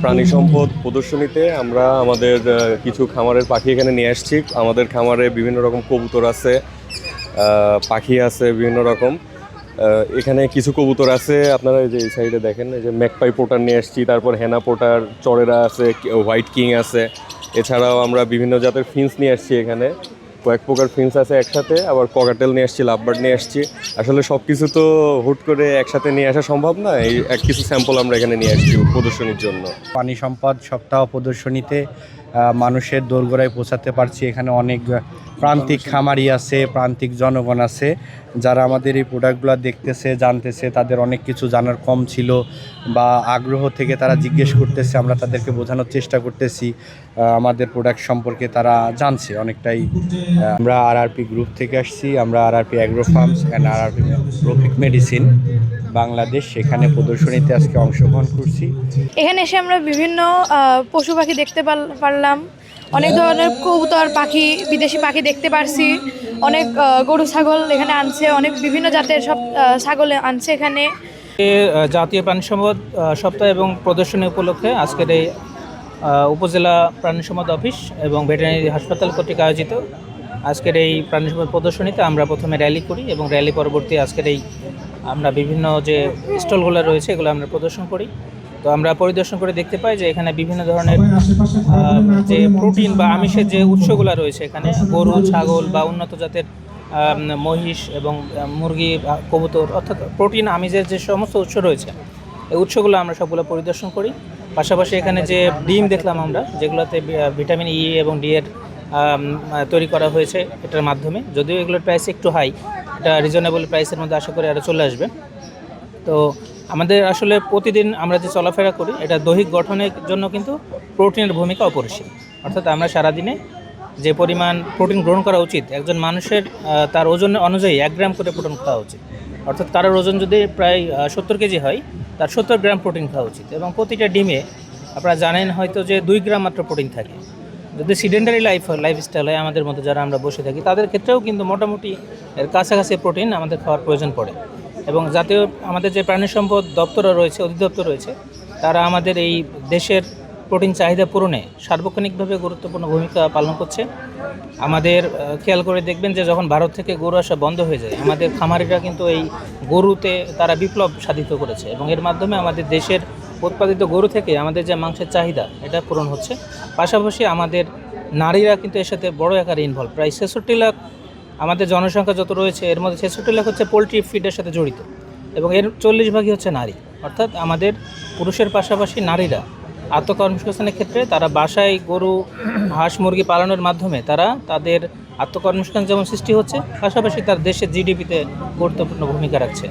প্রাণী সম্পদ প্রদর্শনীতে আমরা আমাদের কিছু খামারের পাখি এখানে নিয়ে আসছি। আমাদের খামারে বিভিন্ন রকম কবুতর আছে পাখি আছে বিভিন্ন রকম। এখানে কিছু কবুতর আছে আপনারা এই যে এই সাইডে দেখেন এই যে ম্যাকপাই পোটার নিয়ে আসছি তারপর হেনা পোটার চড়েরা আছে হোয়াইট কিং আছে। এছাড়াও আমরা বিভিন্ন জাতের ফিন্স নিয়ে আসছি এখানে। কয়েক প্রকার ফিন্স আছে একসাথে, আবার ককাটেল নিয়ে আসছি, লাভবার্ড নিয়ে আসছি। আসলে সব কিছু তো হুট করে একসাথে নিয়ে আসা সম্ভব না, এই এক কিছু স্যাম্পল আমরা এখানে নিয়ে আসছি প্রদর্শনীর জন্য। পানি সম্পদ, সপ্তাহ প্রদর্শনীতে মানুষের দোরগোড়ায় পৌঁছাতে পারছি, এখানে অনেক প্রান্তিক খামারি আছে, প্রান্তিক জনগণ আছে, যারা আমাদের এই প্রোডাক্টগুলো দেখতেছে, জানতেছে, তাদের অনেক কিছু জানার কম ছিল বা আগ্রহ থেকে তারা জিজ্ঞেস করতেছে, আমরা তাদেরকে বোঝানোর চেষ্টা করতেছি আমাদের প্রোডাক্ট সম্পর্কে তারা জানছে অনেকটাই। আমরা আরআরপি গ্রুপ থেকে আসছি, আমরা RRP agro farms and RRP Rafiq medicine Bangladesh সেখানে প্রদর্শনীতে আজকে অংশগ্রহণ করছি। এখানে এসে আমরা বিভিন্ন পশু পাখি দেখতে পার- পারলাম। অনেক ধরনের কবুতর, পাখি, বিদেশি পাখি দেখতে পারছি। অনেক গরু, ছাগল এখানে আনছে, অনেক বিভিন্ন জাতের সব ছাগল আনছে এখানে। জাতীয় প্রাণী সম্পদ সপ্তাহ এবং প্রদর্শনী উপলক্ষে আজকের এই উপজেলা প্রাণী সম্পদ অফিস এবং ভেটেরিনারি হাসপাতাল কর্তৃক আয়োজিত আজকের এই প্রাণী সম্পদ প্রদর্শনীতে আমরা প্রথমে র্যালি করি এবং র্যালি পরবর্তী আজকের এই আমরা বিভিন্ন যে স্টলগুলো রয়েছে এগুলো আমরা প্রদর্শন করি। তো আমরা পরিদর্শন করে দেখতে পাই যে এখানে বিভিন্ন ধরনের যে প্রোটিন বা আমিষের যে উৎসগুলো রয়েছে এখানে গরু ছাগল বা উন্নত জাতের মহিষ এবং মুরগি বা কবুতর অর্থাৎ প্রোটিন আমিষের যে সমস্ত উৎস রয়েছে এই উৎসগুলো আমরা সবগুলো পরিদর্শন করি। পাশাপাশি এখানে যে ডিম দেখলাম আমরা যেগুলোতে ভিটামিন ই এবং ডি এর তৈরি করা হয়েছে এটার মাধ্যমে। যদিও এগুলোর প্রাইস একটু হাই এটা রিজনেবল প্রাইসের মধ্যে আশা করি আরও চলে আসবে। তো আমাদের আসলে প্রতিদিন আমরা যে চলাফেরা করি, এটা দৈহিক গঠনের জন্য কিন্তু প্রোটিনের ভূমিকা অপরিসীম। অর্থাৎ আমরা সারাদিনে যে পরিমাণ প্রোটিন গ্রহণ করা উচিত, একজন মানুষের তার ওজন অনুযায়ী এক গ্রাম করে প্রোটিন খাওয়া উচিত। অর্থাৎ তার ওজন যদি প্রায় সত্তর কেজি হয়, তার সত্তর গ্রাম প্রোটিন খাওয়া উচিত এবং প্রতিটা ডিমে আপনারা জানেন হয়তো যে দুই গ্রাম মাত্র প্রোটিন থাকে। যদি সিডেন্টারি লাইফ লাইফস্টাইল হয় আমাদের মতো যারা আমরা বসে থাকি, তাদের ক্ষেত্রেও কিন্তু মোটামুটি এর কাছাকাছি প্রোটিন আমাদের খাওয়ার প্রয়োজন পড়ে। এবং জাতীয় আমাদের যে প্রাণী সম্পদ দপ্তর রয়েছে, অধিদপ্তর রয়েছে, তারা আমাদের এই দেশের প্রোটিন চাহিদা পূরণে সার্বক্ষণিকভাবে গুরুত্বপূর্ণ ভূমিকা পালন করছে। আমাদের খেয়াল করে দেখবেন যে যখন ভারত থেকে গরু আসা বন্ধ হয়ে যায়, আমাদের খামারিরা কিন্তু এই গরুতে তারা বিপ্লব সাধিত করেছে এবং এর মাধ্যমে আমাদের দেশের উৎপাদিত গরু থেকে আমাদের যে মাংসের চাহিদা, এটা পূরণ হচ্ছে। পাশাপাশি আমাদের নারীরা কিন্তু এর সাথে বড় আকারে ইনভলভ প্রায় ছেষট্টি লাখ আমাদের জনসংখ্যা যত রয়েছে, এর মধ্যে ছেষট্টি লাখ হচ্ছে পোলট্রি ফিডের সাথে জড়িত এবং এর চল্লিশ ভাগই হচ্ছে নারী। অর্থাৎ আমাদের পুরুষের পাশাপাশি নারীরা আত্মকর্মসংস্থানের ক্ষেত্রে তারা বাসায় গরু, হাঁস, মুরগি পালনের মাধ্যমে তারা তাদের আত্মকর্মসংস্থান যেমন সৃষ্টি হচ্ছে, পাশাপাশি তার দেশের জিডিপিতে গুরুত্বপূর্ণ ভূমিকা রাখছে।